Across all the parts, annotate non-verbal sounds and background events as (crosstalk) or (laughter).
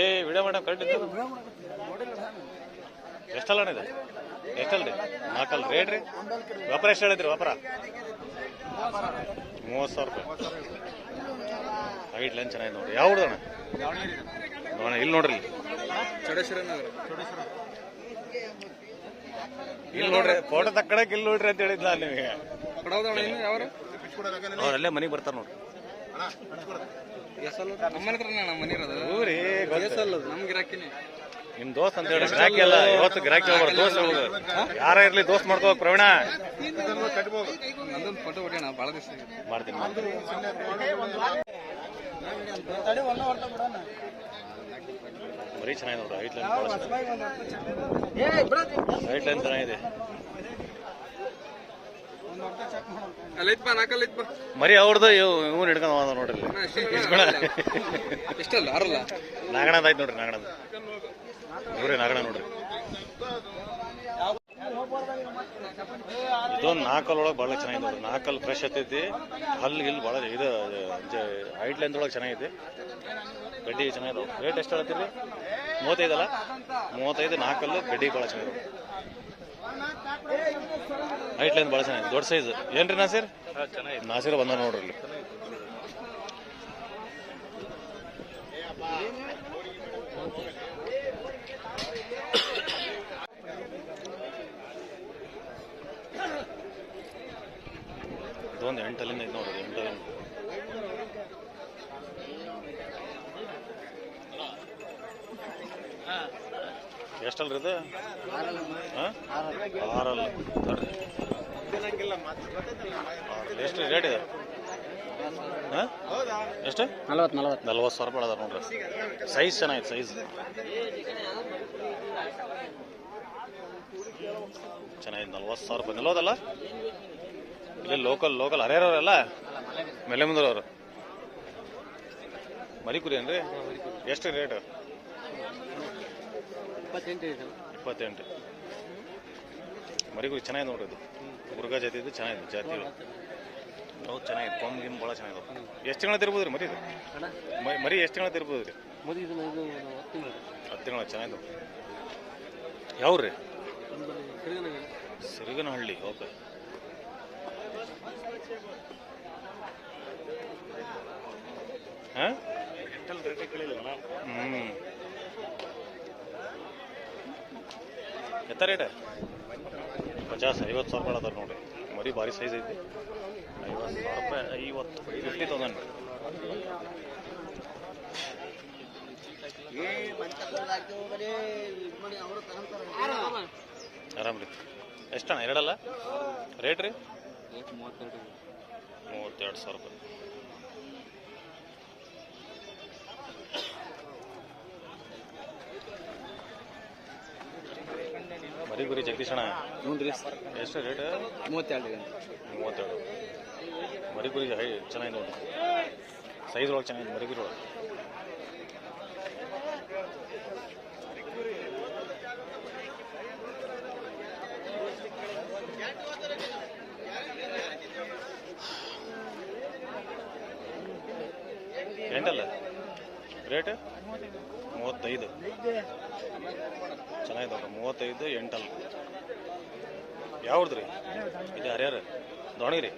ಏ video madam correct ಇತ್ತು ಎಷ್ಟಲ್ಲ ಅಣ್ಣ ಇದು? ಎಷ್ಟಲ್ರಿ? ನಾಲ್ಕಲ್ ರೇಟ್ ರೀ? ವ್ಯಾಪಾರ ಎಷ್ಟು ಹೇಳಿದ್ರಿ ವ್ಯಾಪಾರ? ಮೂವತ್ತು ಸಾವಿರ ರೂಪಾಯಿ. ಐಟ್ ಲೈನ್ ಚೆನ್ನಾಗಿದೆ ನೋಡ್ರಿ. ಯಾವ ಹುಡುಗಣ ಅಣ್ಣ? ಇಲ್ಲಿ ನೋಡ್ರಿ ಇಲ್ಲಿ. ನೋಡ್ರಿ ಫೋಟೋ ತಕ್ಕಡಕ್ಕೆ ಇಲ್ಲಿ ನೋಡ್ರಿ ಅಂತ ಹೇಳಿದ್ಲ ನಿಮಗೆ. ಅಲ್ಲೇ ಮನೆಗೆ ಬರ್ತಾರೆ ನೋಡ್ರಿ. ನಮ್ ದೋಸ್ತ್ ಅಂತ ಹೇಳಿ ಗಿರಾಕಿ ಅಲ್ಲ ಇವತ್ತು ಗಿರಾಕಿ ಹೋಗ್ಬಾರ್ದು ದೋಸ್ತ್ ಹೋಗುದು ಯಾರ ಇರ್ಲಿ ದೋಸ್ತ್ ಮಾಡ್ಕೋಬೇಕು ಪ್ರವೀಣ. ಮಾಡ್ತೀನಿ ಬರೀ ಚೆನ್ನಾಗಿದೆ ನೋಡ್ರಿ ರೈಟ್ ಲೈನ್ ಐಟ್ ಲೈನ್ ಚೆನ್ನಾಗಿದೆ ಅಲ್ಲ ಐತ್ಪ ನಾಲ್ಕಲ್ಲ ಐತ್ಪ ಮರಿ ಅವ್ರದ್ದು ಇವ್ನು ಹಿಡ್ಕೊಂಡು ಹೋದ ನೋಡ್ರಿ ಆರಲ್ಲ? ನಾಗಣದ ಆಯ್ತು ನೋಡ್ರಿ ನಾಗಣದ ಇವ್ರಿ ನಾಗಣ ನೋಡ್ರಿ. ಇದೊಂದು ನಾಲ್ಕಲ್ ಒಳಗೆ ಭಾಳ ಚೆನ್ನಾಗಿದೆ ನೋಡ್ರಿ. ನಾಲ್ಕಲ್ ಫ್ರೆಶ್ ಹತ್ತೈತಿ. ಹಲ್ಲು ಗಿಲ್ ಭಾಳ ಇದು. ಹೈಟ್ ಲೆಂತ್ ಒಳಗೆ ಚೆನ್ನಾಗೈತಿ ಗಡ್ಡಿ ಚೆನ್ನಾಗಿದೆ ರೇಟ್ ಎಷ್ಟು ಹೇಳ್ತೀರಿ ಮೂವತ್ತೈದಲ್ಲ ಮೂವತ್ತೈದು ನಾಲ್ಕಲ್ಲು ಗಡ್ಡಿ ಭಾಳ ಚೆನ್ನಾಗಿದೆ ಹೈಟ್ ಲೈನ್ ಭಾಳ ಚೆನ್ನಾಗಿದೆ. ದೊಡ್ಡ ಸೈಜ್ ಏನ್ರಿ ನಾಸಿರ್? ನಾಸಿರ್ ಬಂದ ನೋಡ್ರಿ ಇಲ್ಲಿ. ಇದೊಂದು ಎಂಟಲ್ಲಿಂದ ಐತೆ ನೋಡ್ರಿ ಎಂಟಲ್ಲಿಂದ ಎಷ್ಟಲ್ರಿ ಇದು ಆರಲ್ಲ. ಎಷ್ಟು ರೇಟ್ ಇದೆ? ಎಷ್ಟು? ನಲವತ್ತು ನಲವತ್ತು. ನಲ್ವತ್ತು ಸಾವಿರ ರೂಪಾಯಿ ಅದ ನೋಡ್ರಿ. ಸೈಜ್ ಚೆನ್ನಾಗಿದೆ ಸೈಜ್ ಚೆನ್ನಾಗಿದೆ ನಲ್ವತ್ತು ಸಾವಿರ ರೂಪಾಯಿ. ನಿಲ್ಲೋದಲ್ಲ ಇಲ್ಲಿ ಲೋಕಲ್ ಲೋಕಲ್ ಹರಿಯರವರೆಲ್ಲ ಮೇಲೆ ಮುಂದರವರು ಮರಿ ಕುರಿ ಏನ್ರಿ? ಎಷ್ಟು ರೇಟ್ ಇಪ್ಪತ್ತೆಂಟು ಇಪ್ಪತ್ತೆಂಟು. ಮರಿಗೂ ಕುರಿ ಚೆನ್ನಾಗಿದೆ ನೋಡ್ರಿ ಇದು ಮುರುಘಾ ಜಾತಿ ಇದು ಚೆನ್ನಾಗಿದೆ ಜಾತಿ ಹೌದು ಚೆನ್ನಾಗಿದೆ. ಕೊಂಬ್ ಗಿಮ್ ಭಾಳ ಚೆನ್ನಾಗಿದೆ ಎಷ್ಟು ತಿಂಗಳ ತಿರ್ಬೋದು ರೀ ಮರಿ ಇದು? ಮರಿ ಎಷ್ಟು ತಿಂಗಳ ತಿರ್ಬೋದು ರೀ? ಹತ್ತು ತಿಂಗಳ ಚೆನ್ನಾಗಿದೆ ಯಾವ್ರಿ ಸಿರುಗನಹಳ್ಳಿ. ಓಕೆ. ಹಾಂ? ಹ್ಞೂ ಎತ್ತ ರೇಟ್ ಪಚಾಸ್ ಐವತ್ತು ಸಾವಿರ ರೂಪಾಯಿ ಅದಾರ ನೋಡಿ ಮರಿ ಭಾರಿ ಸೈಜ್ ಐತಿ. ಐವತ್ತು ಸಾವಿರ ರೂಪಾಯಿ, ಐವತ್ತು ಫಿಫ್ಟಿ ತೌಸಂಡ್ ಆರಾಮ್ ರೀ ಎಷ್ಟಣ್ಣ, ಎರಡಲ್ಲ? ರೇಟ್ ರೀ? ಮೂವತ್ತೆರಡು ಮೂವತ್ತೆರಡು ಸಾವಿರ ರೂಪಾಯಿ. ಮರಿ ಗುರಿ ಜಗದೀಶಣ್ಣ? ಹ್ಞೂ ರೀ. ಎಷ್ಟು ರೇಟ್? ಮೂವತ್ತೆರಡು ಮೂವತ್ತೆರಡು. ಮರಿ ಗುರಿ ಹೈ ಚೆನ್ನಾಗಿದೆ ನೋಡಿ ಸೈಜ್ ಒಳಗೆ ಚೆನ್ನಾಗಿದೆ ಮರಿ ಗುರಿ ಒಳಗೆ ಎಂಟಲ್ಲ? ರೇಟ್? ಮೂವತ್ತೈದು. ಚೆನ್ನಾಗಿದೆ ನೋಡ್ರಿ. ಮೂವತ್ತೈದು ಎಂಟಲ್ ಯಾವ್ದು ರೀ ಇದು ಹರಿಹರ ದಾವಣಗೆರೆ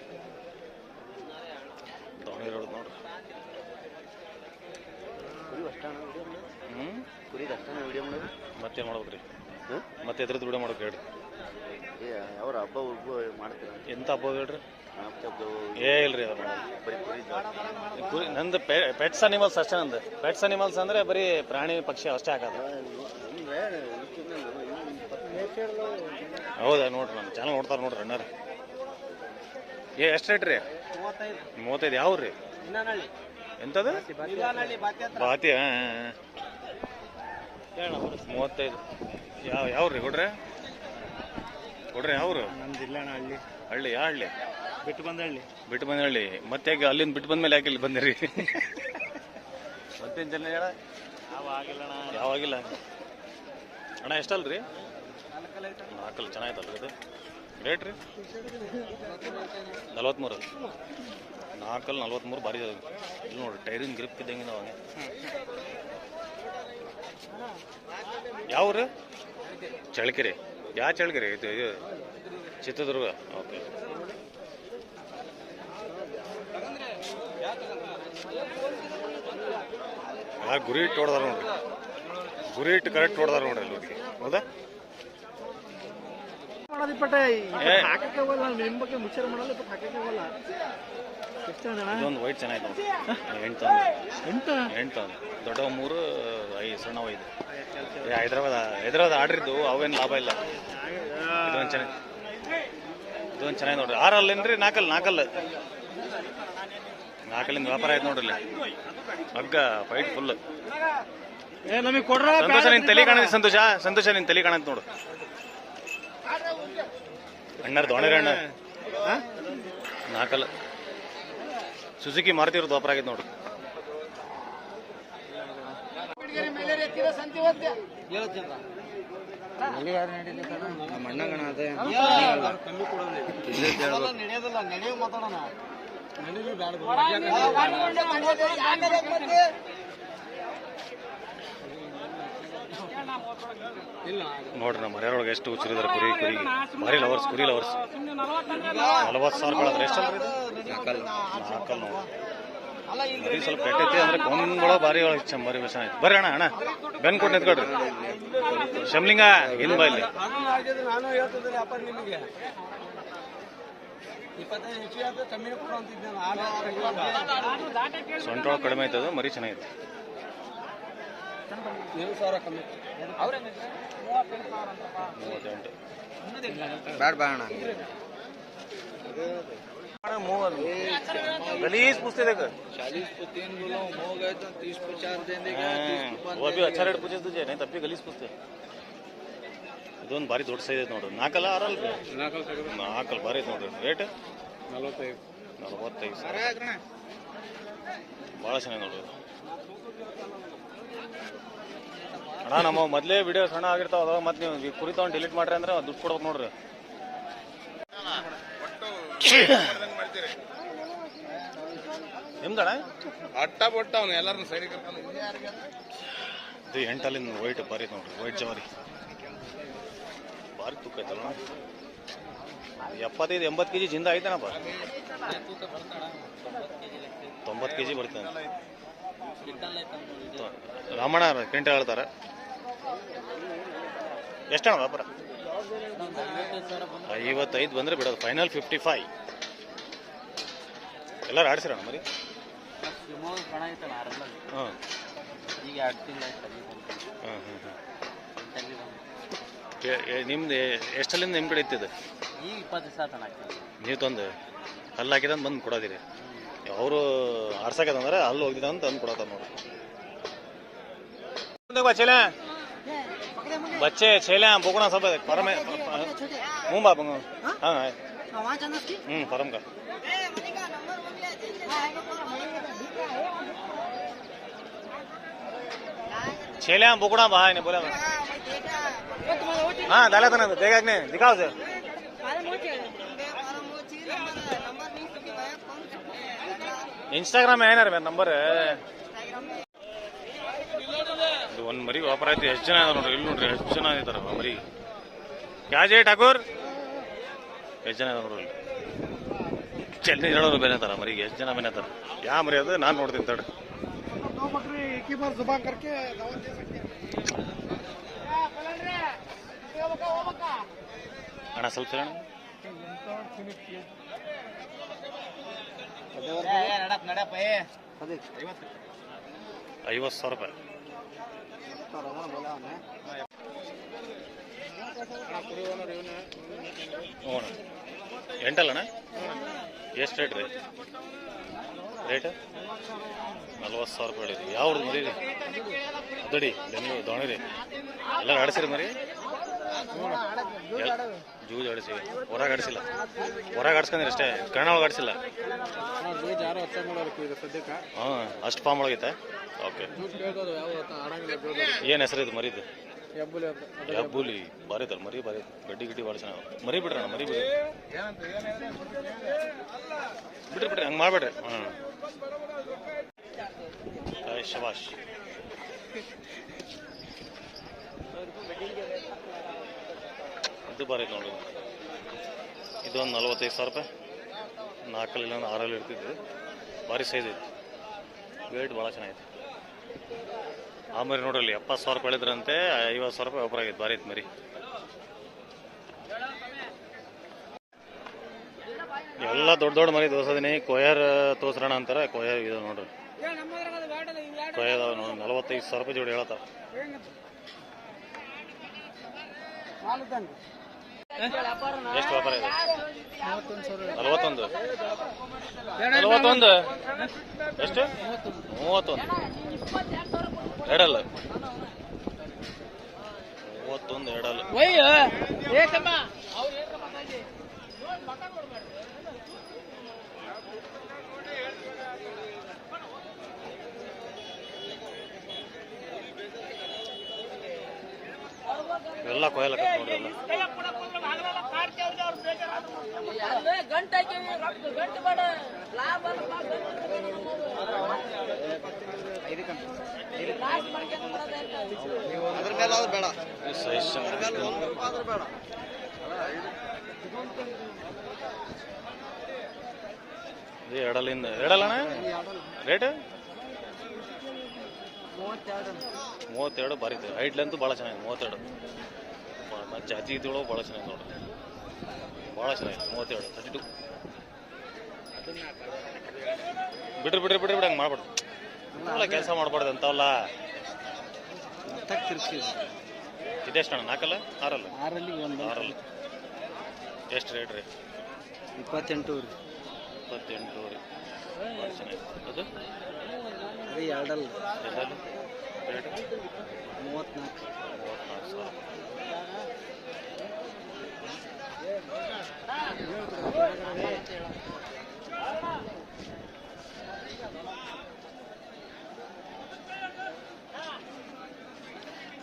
ದಾವಣಗೆರೆ ಹೊಡೆದು ನೋಡ್ರಿ ಹ್ಞೂ ಮತ್ತೆ ಮಾಡ್ಬೇಕು ರೀ ಮತ್ತೆ ಎದ್ರದ್ದು ವಿಡಿಯೋ ಮಾಡ್ಬೇಕು ಹೇಳ್ರಿ. ಅವ್ರ ಹಬ್ಬ ಉಬ್ಬ ಮಾಡ್ತೀರ? ಎಂತ ಹಬ್ಬ ಹೇಳ್ರಿ? ಏ ಇಲ್ರಿ ಅದು ಬರೀ ಕುರಿ ಕುರಿ ನಂದು ಪೆಟ್ಸ್ ಅನಿಮಲ್ಸ್ ಅಷ್ಟೇ ನಂದು. ಪೆಟ್ಸ್ ಅನಿಮಲ್ಸ್ ಅಂದ್ರೆ ಬರೀ ಪ್ರಾಣಿ ಪಕ್ಷಿ ಅಷ್ಟೇ ಹಾಕೋದು. ಹೌದಾ ನೋಡ್ರಿ ನಮ್ಮ ಚಾನಲ್ ನೋಡ್ತಾರೆ ನೋಡ್ರಿ ಅಣ್ಣಾರ ಏ ಎಷ್ಟು ರೇಟ್ ರೀ? ಮೂವತ್ತೈದು. ಯಾವ ರೀ? ಎಂಥದ್ದು ಬಾತಿ ಹಾಂ ಮೂವತ್ತೈದು. ಯಾವ ಯಾವ ರೀ ಕೊಡ್ರೆ ಕೊಡ್ರೆ ಅವರು? ನಮ್ಮ ಜಿಲ್ಲೆ ಹಳ್ಳಿ. ಹಳ್ಳಿ ಯಾವ ಹಳ್ಳಿ? ಬಿಟ್ಟು ಬಂದ ಹಳ್ಳಿ. ಬಿಟ್ಟು ಬಂದ ಹಳ್ಳಿ. ಮತ್ತೆ ಯಾಕೆ ಅಲ್ಲಿಂದ ಬಿಟ್ಟು ಬಂದ್ಮೇಲೆ ಯಾಕೆ ಇಲ್ಲಿ ಬಂದಿರಿ? ಮತ್ತೇನು ಜನ ಹೇಳ? ಯಾವಾಗಿಲ್ಲ? ಅಣ್ಣ ಎಷ್ಟಲ್ರಿ? ನಾಲ್ಕಲ್ಲ ಚೆನ್ನಾಯ್ತಲ್ರಿ ಇದು. ರೇಟ್ ರೀ? ನಲ್ವತ್ಮೂರು. ನಾಲ್ಕಲ್ಲಿ ನಲ್ವತ್ಮೂರು ಭಾರಿ ಅದ ಇಲ್ಲಿ ನೋಡ್ರಿ ಟೈರಿನ ಗ್ರಿಪ್ ಇದ್ದಂಗೆ ನಾವು ಯಾವ ಊರು ಚಳ್ಳಕೆರೆ. ಯಾವ ಚಳಗಿರಿ ಇದು ಇದು ಚಿತ್ರದುರ್ಗ. ಓಕೆ ಗುರಿ ಇಟ್ಟು ಹೊಡ್ದಾರ ನೋಡ್ರಿ. ಗುರಿ ಇಟ್ಟು ಕರೆಕ್ಟ್ ಹೊಡೆದಾರ ನೋಡ್ರಿ ಅಲ್ಲಿ ಹುಡುಗಿ ಹೌದಾ ನಿಮ್ಮ ಬಗ್ಗೆ ಮುಚ್ಚರ ಮಾಡಲ್ಲ ಎಷ್ಟು ಅಣ್ಣ ಇದೊಂದು ವೈಟ್ ನೋಡಿ (laughs) ಎಂಟು ಎಂಟು? ತಂದು ದೊಡ್ಡವ ಮೂರು ಐದು ಸಣ್ಣವ ಐದು. ಹೈದ್ರಾಬಾದ್ ಹೈದ್ರಾಬಾದ್ ಆರ್ಡ್ರಿದ್ದು ಅವೇನು ಲಾಭ ಇಲ್ಲ. ಇದೊಂದು ಚೆನ್ನಾಗಿ ಇದೊಂದು ಚೆನ್ನಾಗಿ ನೋಡ್ರಿ. ಆರಲ್ಲೇನ್ರಿ ನಾಲ್ಕಲ್ಲ ನಾಲ್ಕಲ್ಲ ನಾಲ್ಕಲ್ಲಿಂದ ವ್ಯಾಪಾರ ಆಯ್ತು ನೋಡ್ರಿ ಹಗ್ಗ ಫೈಟ್ ಫುಲ್ ಏ ನಮಗೆ ಕೊಡ್ರ ಸಂತೋಷ ನಿನ್ ತಲೆ ಕಾಣತ್ತೆ ಸಂತೋಷ. ಸಂತೋಷ ನಿನ್ ತಲೆ ಕಾಣತ್ ನೋಡು. ಅಣ್ಣಾರ್ ದೊಣೆ ಅಣ್ಣ ನಾಲ್ಕಲ್ಲ ಸುಜುಕಿ ಮಾರುತಿವ್ರದ್ದು ವ್ಯಾಪಾರ ಆಗೈತೆ ನೋಡು. ಮಾತಾಡೋಣ ಅಣ್ಣಗಣ ಅದೇ ನೋಡ್ರಿ, ನಮ್ಮ ಮನೆಯೊಳಗೆ ಎಷ್ಟು ಹುಚ್ಚಿರಿದಾರೆ ಕುರಿ ಕುರಿ. ಮರಿ ಲವರ್ಸ್ ಕುರಿ ಲವರ್ಸ್ ನಲವತ್ತು ಸಾವಿರ ಬೆಳೆದ್ರೆ ಎಷ್ಟು ನಾಲ್ಕಲ್ಲ ಮರಿ ಸ್ವಲ್ಪ ಕೆಟ್ಟೈತಿ ಅಂದ್ರೆ ಗೊಂಗಳ ಭಾರಿ ಒಳಗೆ ಚ ಮರಿ ವಿಷ ಆಯ್ತು. ಬರ್ರಿ ಅಣ್ಣ ಅಣ್ಣ. ಬೆನ್ ಕೊಟ್ಟು ನಿಂತ್ಕೊಡ್ರಿ ಶಮ್ಲಿಂಗ ಏನು ಬಾ ಇಲ್ಲಿ. ಕಡಿಮೆ ಆಯ್ತದ ನಿಮಗೆ ಇಪ್ಪತ್ತೈದು ಹೆಚ್ಚು ಆದ್ರೆ ಕಮ್ಮಿ ಕೊಡು ಅಂತಿದ್ದೆ ಸೊಂಟ ಒಳಗೆ ಕಡಿಮೆ ಆಯ್ತದ ಮರಿ ಚೆನ್ನಾಗಿದೆ ಏಳು ಸಾವಿರ ಕಮ್ಮಿ ಮೂವತ್ತೆಂಟು ಬ್ಯಾಡ ಬೇಡ गलीज पूछते देख चालीस को तीन बोलो हो गए तो तीस को चार दे देगा वो भी अच्छा रेट पूछे तुझे नहीं तब भी गलीज पूछते ಇದೊಂದು ಭಾರಿ ದೊಡ್ಡ ಸೈಜ್ ಐತೆ ನೋಡ್ರಿ ನಾಲ್ಕಲ್ಲ ಆರಲ್ಲ ನಾಲ್ಕಲ್ಲ ಭಾರಿ ಐತೆ ನೋಡ್ರಿ ರೇಟ್ ನಲವತ್ತೈದು ನಲವತ್ತೈದು ಸಾವಿರ ಭಾಳ ಚೆನ್ನಾಗಿ ನೋಡ್ರಿ ಇದು. ಅಣ್ಣ ನಮ್ಮ ಮೊದಲೇ ವಿಡಿಯೋ ಸಣ್ಣ ಆಗಿರ್ತಾವ ಅದಾವ ಮತ್ತೆ ನೀವು ಕುರಿ ತಗೊಂಡು ಡಿಲೀಟ್ ಮಾಡ್ರಿ ಅಂದ್ರೆ ದುಡ್ಡು ಕೊಡ್ಬೇಕು ನೋಡ್ರಿ. ನಿಮ್ದಣ್ಣ? ಅಟ್ಟ ಬೊಟ್ಟ ಅವನು ಎಲ್ಲರನ್ನ ಕರ್ಕೊಂಡು ಇದು ಎಂಟಲ್ಲಿಂದ ವೈಟ್ ಬಾರಿ ನೋಡ್ರಿ ವೈಟ್ ಜವಾರಿ. ಭಾರಿ ತೂಕ ಐತಲ್ಲ ಎಪ್ಪತ್ತೈದು ಎಂಬತ್ತು ಕೆ ಜಿ ಜಿಂದ ಐತನಪ್ಪ? ತೊಂಬತ್ತು ಕೆ ಜಿ ರಾಮಣ್ಣ ಕ್ವಿಂಟಲ್ ಹೇಳ್ತಾರೆ. ಎಷ್ಟಣ್ಣ ವ್ಯಾಪಾರ? ಐವತ್ತೈದು ಬಂದರೆ ಬಿಡೋದು ಫೈನಲ್ ಫಿಫ್ಟಿ ಫೈ ಎಲ್ಲರೂ ಆಡ್ಸಿರಣ್ಣ ಮರಿ? ಹಾಂ. ಹಾಂ ಹಾಂ ನಿಮ್ದು ಎಷ್ಟಲ್ಲಿಂದ ನಿಮ್ಮ ಕಡೆ ಇತ್ತಿದೆ ನೀವು ತಂದು ಅಲ್ಲಿ ಹಾಕಿದಂತ ಬಂದು ಕೊಡೋದಿರಿ. ಅವರು ಆಡ್ಸಕತ್ತಂದ್ರೆ ಅಲ್ಲಿ ಹೋಗಿದ ಅಂತ ಅಂದ್ಕೊಡತ್ತ ನೋಡಿ ಬಚ್ಚೆ ಚೇಲ ಬೋಕಣ ಸಭೆ ಪರಮ ಹ್ಞೂ ಬಾಪ ಹಾಂ ಆಯ್ತು ಹ್ಞೂ ಪರಮ್ಕ ಚೇಲ ಬೋಕಣ ಬಾ ನೀ ಬೋಲ ಹಾಂ ದಾಲತನ ದೇಗಾಗ್ನೆ ದಿಖಾವ್ ಸರ್ ಇನ್ಸ್ಟಾಗ್ರಾಮ್ ಏನಾರ ನಂಬರ್? ಇದು ಒಂದು ಮರಿ ವ್ಯಾಪಾರ ಐತಿ, ಎಷ್ಟು ಜನ ಇದಾರ ನೋಡ್ರಿ? ಇಲ್ಲಿ ನೋಡ್ರಿ, ಎಷ್ಟು ಜನ ಇದಾರ ಮರಿ? ಕ್ಯಾಜೆ ಠಾಕೂರ್? ಎಷ್ಟು ಜನ ಇದಾರ ನೋಡ್ರಿ ಚೆನ್ನೈ ಹೇಳೋರು ಬೇನೆತಾರ ಮರಿ ಎಷ್ಟು ಜನ ಬೇನೆ ತರ ಯಾ ಮರಿ ಅದು? ನಾನು ನೋಡ್ತೀನಿ ತಡ ಅಣ್ಣ, ಸ್ವಲ್ಪ ಐವತ್ತು ಸಾವಿರ ರೂಪಾಯಿ. ಹ್ಞೂ ಎಂಟಲ್ಲಣ್ಣ? ಎಷ್ಟು ರೇಟ್ ರೀ? ರೇಟ್ ನಲ್ವತ್ತು ಸಾವಿರ ರೂಪಾಯಿ ಹೇಳಿರಿ ಯಾವ್ದು ಮರಿ ಅದಡಿ, ಬೆಂಗಳೂರು ರೀ ಎಲ್ಲ ಆಡಿಸಿರಿ ಮರಿ? ಜೂಜ್ ಆಡಿಸಿ. ಹೊರಗೆ ಆಡಿಸಿಲ್ಲ. ಹೊರಗೆ ಆಡ್ಸ್ಕೊಂಡ್ರಿ ಅಷ್ಟೇ. ಕನ್ನಡ ಒಳಗೆ ಆಡಿಸಿಲ್ಲ. ಹಾಂ ಅಷ್ಟು ಫಾರ್ಮ್ ಒಳಗೈತೆ. ಓಕೆ. ಏನು ಹೆಸರು ಇದು? ಮರಿದು. ಯಬ್ಬೂಲಿ ಭಾರಿ ಐತಲ್ಲ ಮರಿ ಭಾರಿ ಐತೆ. ಗಡ್ಡಿ ಗಿಡ್ಡಿ ಭಾಳ ಚೆನ್ನಾಗಿ ಮರಿ ಬಿಡ್ರಣ ಮರಿ ಬಿಡ್ರಿ. ಬಿಡ್ರಿ ಬಿಡ್ರಿ. ಹಂಗೆ ಮಾಡ್ಬೇಡ್ರಿ. ಹಾಂ ಶಬಾಷ್. ಇದು ಬಾರಿ ಐತೆ ನೋಡಿ. ಇದು ಒಂದು ನಲ್ವತ್ತೈದು ಸಾವಿರ ರೂಪಾಯಿ. ನಾಲ್ಕಲ್ಲಿ ಆರಲ್ಲಿ ಇರ್ತಿದ್ದು ಭಾರಿ ಸೈಜ್ ಐತಿ. ವೇಟ್ ಭಾಳ ಚೆನ್ನಾಗಿತ್ತು ಆ ಮರಿ ಎಪ್ಪತ್ತು ಸಾವಿರ ರೂಪಾಯಿ ಹೇಳಿದ್ರಂತೆ, ಐವತ್ತು ಸಾವಿರ ರೂಪಾಯಿ ಒಬ್ಬರಾಗಿತ್ತು ಭಾರಿ ಐತಿ ಮರಿ. ಎಲ್ಲ ದೊಡ್ಡ ದೊಡ್ಡ ಮರಿ ತೋರ್ಸೋದಿನಿ. ಕೊಯರ್ ತೋರ್ಸೋಣ ಅಂತಾರೆ. ಕೊಯರ್ ಇದು ನೋಡ್ರಿ. ಕೊಯರ್ ನೋಡಿ ನಲವತ್ತೈದು ಸಾವಿರ ರೂಪಾಯಿ ಜೋಡಿ ಹೇಳತ್ತಾವ ಎಷ್ಟು ವ್ಯಾಪಾರ ಇದೆ ನಲವತ್ತೊಂದು. ನಲವತ್ತೊಂದು. ಎಷ್ಟು? ಮೂವತ್ತೊಂದು. ಎರಡಲ್ಲ. ಮೂವತ್ತೊಂದು ಎರಡಲ್ಲ. ಎಲ್ಲ ಕೊಯ್ಯಲ್ಲ ನೋಡ್ರಿ ಎಲ್ಲ ಗಂಟೆ ಗಂಟೆ ಬೇಡ. ಅದ್ರ ಮೇಲೆ ಒಂದು ಚೆನ್ನಾಗಿದೆ. ಆದ್ರೆ ಬೇಡ. ಎಡಲಿಂದ ಎರಡಲ್ಲಿಂದ ಎರಡಲ್ಲಣ್ಣ? ರೇಟ್ ಮೂವತ್ತೆರಡು ಇದೆ ಹೈಟ್ ಲೆಂತ್ ಭಾಳ ಚೆನ್ನಾಗಿದೆ ಮೂವತ್ತೆರಡು. ಮತ್ತು ಜಾತಿ ಇದ್ದೊಳಗೆ ಭಾಳ ಚೆನ್ನಾಗಿದೆ ನೋಡ್ರಿ ಭಾಳ ಚೆನ್ನಾಗಿದೆ ಮೂವತ್ತೆರಡು ತರ್ಟಿ ಟು ಬಿಡ್ರಿ ಬಿಡ್ರಿ ಬಿಡ್ರಿ ಬಿಡಿ ಹಂಗೆ ಮಾಡ್ಬಾರ್ದು ಕೆಲಸ ಮಾಡ್ಬಾರ್ದು ಅಂತವಲ್ಲ. ಇದೆಷ್ಟು ಅಣ್ಣ ನಾಲ್ಕಲ್ಲ? ಆರಲ್ಲ? ಆರಲ್ಲಿ ಒಂದು ಆರಲ್ಲ. ಎಷ್ಟು ರೇಟ್ ರೀ? ಇಪ್ಪತ್ತೆಂಟು ರೀ. ಇಪ್ಪತ್ತೆಂಟು ರೀ. ಭಾಳ ಚೆನ್ನಾಗಿದೆ ಅದು? ಎರಡಲ್ಲ. ಎಲ್ಲಲ್ಲಿ ರೇಟ್ ಮೂವತ್ನಾಲ್ಕು ಮೂವತ್ನಾಲ್ಕು ಸಾವಿರ.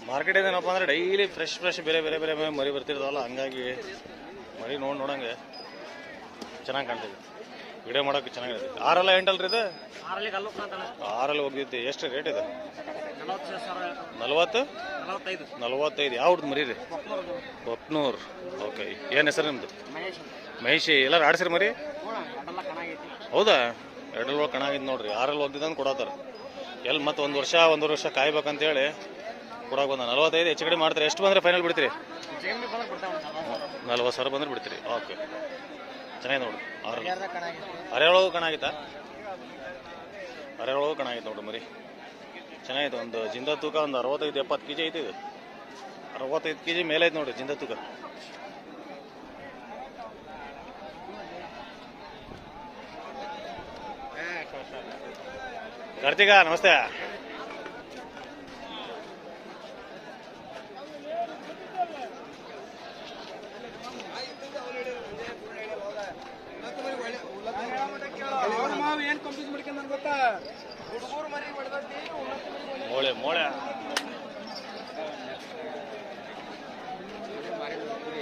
ಮಾರ್ಕೆಟ್ ಏನಪ್ಪ ಅಂದ್ರೆ ಡೈಲಿ ಫ್ರೆಶ್ ಫ್ರೆಶ್ ಬೇರೆ ಬೇರೆ ಬೇರೆ ಮರಿ ಬರ್ತಿರ್ತಾವಲ್ಲ ಹಂಗಾಗಿ ಮರಿ ನೋಡಿ, ನೋಡಂಗೆ ಚೆನ್ನಾಗಿ ಕಾಣ್ತೈತಿ ವಿಡಿಯೋ ಮಾಡೋಕೆ ಚೆನ್ನಾಗಿದೆ ಆರಲ್ಲ ಎಂಟಲ್ರಿ ಇದು? ಆರಲ್ಲಿ ಹೋಗಿದ್ದೆ. ಎಷ್ಟು ರೇಟ್ ಇದೆ? ನಲವತ್ತು ನಲವತ್ತೈದು. ಯಾವ ಯಾವ್ದು ಮರಿ ರೀ ಕೊಪ್ನೂರ್. ಓಕೆ. ಏನು ಹೆಸರು ನಿಮ್ಮದು ಮಹೇಶ್ ಮಹಿಷಿ ಎಲ್ಲರೂ ಆಡಿಸ್ರಿ ಮರಿ? ಹೌದಾ ಎರಡಲ್ಲಿ ಒಳಗೆ ಕಣಾಗಿದ್ದು ನೋಡ್ರಿ. ಆರಲ್ಲಿ ಹೋಗಿದ್ದಂದು ಕೊಡತ್ತಾರ. ಎಲ್ಲಿ ಮತ್ತೆ ಒಂದು ವರ್ಷ ಒಂದೂವರೆ ವರ್ಷ ಕಾಯ್ಬೇಕಂತೇಳಿ ಕೊಡಕ್ಕೆ ಬಂದ. ನಲವತ್ತೈದು ಹೆಚ್ಚು ಕಡೆ ಮಾಡ್ತಾರೆ? ಎಷ್ಟು ಬಂದರೆ ಫೈನಲ್ ಬಿಡ್ತೀರಿ? ನಲ್ವತ್ತು ಸಾವಿರ ಬಂದ್ರೆ ಬಿಡ್ತೀರಿ. ಓಕೆ. ಚೆನ್ನಾಗಿ ನೋಡು ಕಣಾಗೈತಿ ಅರೆಯೊಳಗೂ ಕಣಾಗಿತ್ತಾ ಅರೆಯೊಳಗೂ ಕಣಾಗಿತ್ತು ನೋಡು ಮರಿ. ಚೆನ್ನಾಗಿತ್ತು ಒಂದು ಜಿಂದ ತೂಕ ಒಂದು ಅರವತ್ತೈದು ಎಪ್ಪತ್ತು ಕೆ ಜಿ ಐತಿ ಇದು. ಅರವತ್ತೈದು ಕೆ ಜಿ ಮೇಲೆ ಐತೆ ನೋಡ್ರಿ ಜಿಂದ ತೂಕ. ಕಾರ್ತಿಕ ನಮಸ್ತೆ. ಮೋಳೆ ಮೋಳೆ.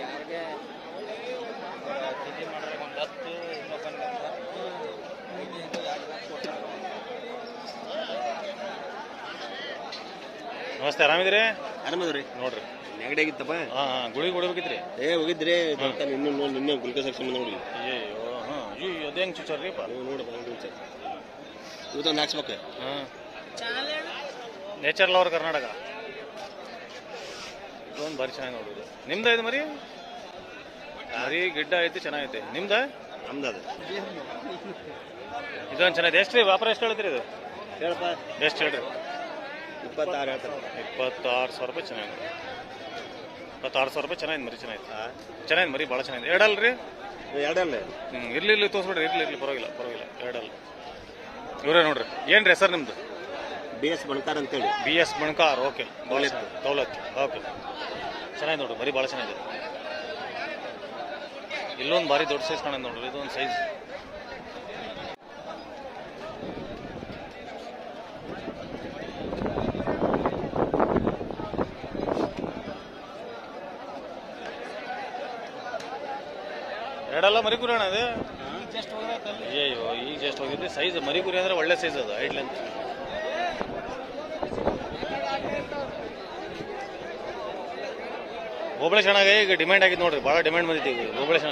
ಯಾರಿಗೆ? ಮಾಡಿದ್ರೆ ಒಂದು ಹತ್ತು ನಮಸ್ತೆ ಆರಾಮಿದ್ರಿ ಆರಾಮದ್ರಿ ನೋಡ್ರಿ. ನೆಗಡಿ ಆಗಿತ್ತಪ್ಪ. ಹಾಂ ಹಾಂ ಗುಳಿಗೆ ಹೊಡಬೇಕಿತ್ರಿ? ಏ ಹೋಗಿದ್ರಿ. ಬರ್ತಾನೆ ಇನ್ನು ನಿನ್ನೆ ಗುಲ್ಕ ಸಂಬಂಧ ನೋಡಿ ಅಯ್ಯೋ ಹಾ ಅಯ್ಯೋ ಅದು ಹೆಂಗೆ ಚುಚ್ಚಾರ್ರಿಪ್ಪ ನೋಡಿ ನೋಡಪ್ಪ ಇವತ್ತೊಂದು ಹಾಕ್ಸ್ಬೇಕು ಹಾಂ. Nature lover Karnataka. ಇದೊಂದು ಭಾರಿ ಚೆನ್ನಾಗಿ ನೋಡೋದು ನಿಮ್ದ ಇದು ಮರಿ? ಮರಿ ಗಿಡ್ಡ ಐತಿ ಚೆನ್ನಾಗೈತೆ ನಿಮ್ದ? ನಮ್ದು ಅದು. ಇದೊಂದು ಚೆನ್ನಾಗಿದೆ ಎಷ್ಟು ರೀ ವ್ಯಾಪಾರ ಎಷ್ಟು ಹೇಳ್ತೀರಿ ಇದು? ಹೇಳಪ್ಪ ಎಷ್ಟು ಹೇಳ್ರಿ? ಇಪ್ಪತ್ತಾರು ಹೇಳ್ತಾರೆ. ಇಪ್ಪತ್ತಾರು ಸಾವಿರ ರೂಪಾಯಿ ಚೆನ್ನಾಗಿದೆ ಇಪ್ಪತ್ತಾರು ಸಾವಿರ ರೂಪಾಯಿ ಚೆನ್ನಾಗಿದೆ ಮರಿ ಚೆನ್ನಾಗಿದೆ ಚೆನ್ನಾಗಿದೆ ಮರಿ ಭಾಳ ಚೆನ್ನಾಗಿದೆ ಎರಡಲ್ಲ ರೀ ಎರಡಲ್ಲ. ಹ್ಞೂ ಇರ್ಲಿ ಇಲ್ಲಿ ತೋರಿಸ್ಬಿಡ್ರಿ. ಇರ್ಲಿ ಇರ್ಲಿ ಪರವಾಗಿಲ್ಲ ಪರವಾಗಿಲ್ಲ. ಎರಡಲ್ಲ. ಇವರೇ ನೋಡ್ರಿ. ಏನು ರೀ ಹೆಸರು ನಿಮ್ದು? ಬಿ ಎಸ್ ಬಣ್ಕಾರ್ ಅಂತೇಳಿ. B S Bankar okay. Daulat. Daulat. Okay. ಚೆನ್ನಾಗಿದೆ ನೋಡ್ರಿ ಬರೀ ಭಾಳ ಚೆನ್ನಾಗಿದೆ. ಇಲ್ಲೊಂದು ಭಾರಿ ದೊಡ್ಡ ಸೈಜ್ ಕಾಣೋದು ನೋಡ್ರಿ ಇದೊಂದು ಸೈಜ್ ಎರಡಲ್ಲ ಮರಿ ಕುರಿ ಅಣ್ಣ ಅದು? ಜಸ್ಟ್ ಹೋಗಿದ್ದೆ ಸೈಜ್ ಮರಿ ಕುರಿ ಅಂದ್ರೆ ಒಳ್ಳೆ ಸೈಜ್ ಅದು ಐಡ್ ಲೆಂತ್ ಶಣಾಗ ಈಗ ಡಿಮ್ಯಾಂಡ್ ಆಗಿದೆ ನೋಡ್ರಿ, ಭಾಳ ಡಿಮ್ಯಾಂಡ್ ಬಂದಿತ್ತು ಈಗ ಓಬಳೇಶನ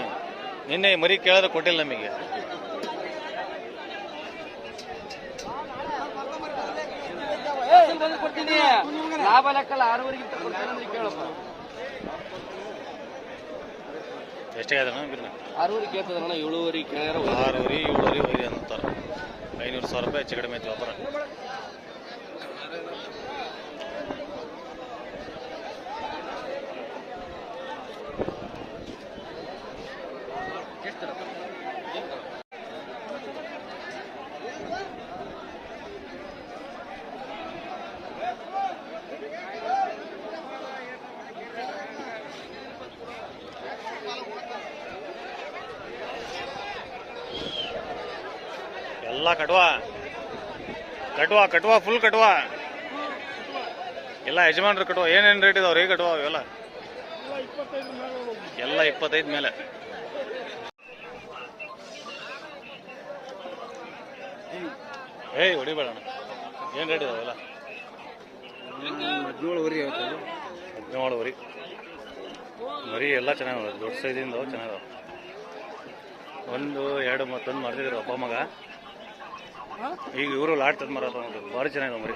ನಿನ್ನೆ ಮರಿ ಕೇಳಿದ್ರೆ ಕೊಟ್ಟಿಲ್ಲ ನಮಗೆ. ಲಾಭ ಲೆಕ್ಕಲ್ಲ, ಆರೂವರೆಗಿಂತ ಕೇಳಪ್ಪ. ಎಷ್ಟೇ ಅದಣ್ಣ ಬಿರ್ನ ಆರೂವರೆ ಕೇಳ್ತದಣ್ಣ ಏಳುವರೆ ಕೇಳ್ಯಾರ ಆರೂವರೆ ಏಳುವರೆ ಹೋಗಿ ಅಂತಾರೆ ಐನೂರು ಸಾವಿರ ರೂಪಾಯಿ ಹೆಚ್ಚು ಕಡಿಮೆ ಐತಿ ವ್ಯಾಪಾರ ಎಲ್ಲ ಕಟ್ವ ಕಟ್ವಾ ಕಟ್ವಾ ಫುಲ್ ಕಟ್ವಾ ಎಲ್ಲ ಯಜಮಾನ್ರು ಕಟ್ವಾ ಏನೇನು ರೇಟ್ ಇದಾವ್ರಿ? ಕಟ್ವಾ ಅವೆಲ್ಲ? ಎಲ್ಲ ಇಪ್ಪತ್ತೈದು ಮೇಲೆ. ಏಯ್ ಹೊಡಿಬೇಡಣ ಏನು ರೇಟ್ ಇದಾವೆಲ್ಲ ಹದಿನೇಳುವರೆ ಹೇಳ್ತಾರೆ ಹದಿನೇಳು ವರಿ. ಮರಿ ಎಲ್ಲ ಚೆನ್ನಾಗಿದೆ ದೊಡ್ಡ ಸೈಜಿಂದ ಚೆನ್ನಾಗಿದಾವೆ ಒಂದು ಎರಡು ಮತ್ತೊಂದು ಮಾಡ್ತಿದ್ರು ಅಪ್ಪ ಮಗ. ಈಗ ಇವರು ಲಾಟ್ ತಂದು ಮಾರೋದು ಭಾರಿ ಚೆನ್ನಾಗಿ ಮರಿ.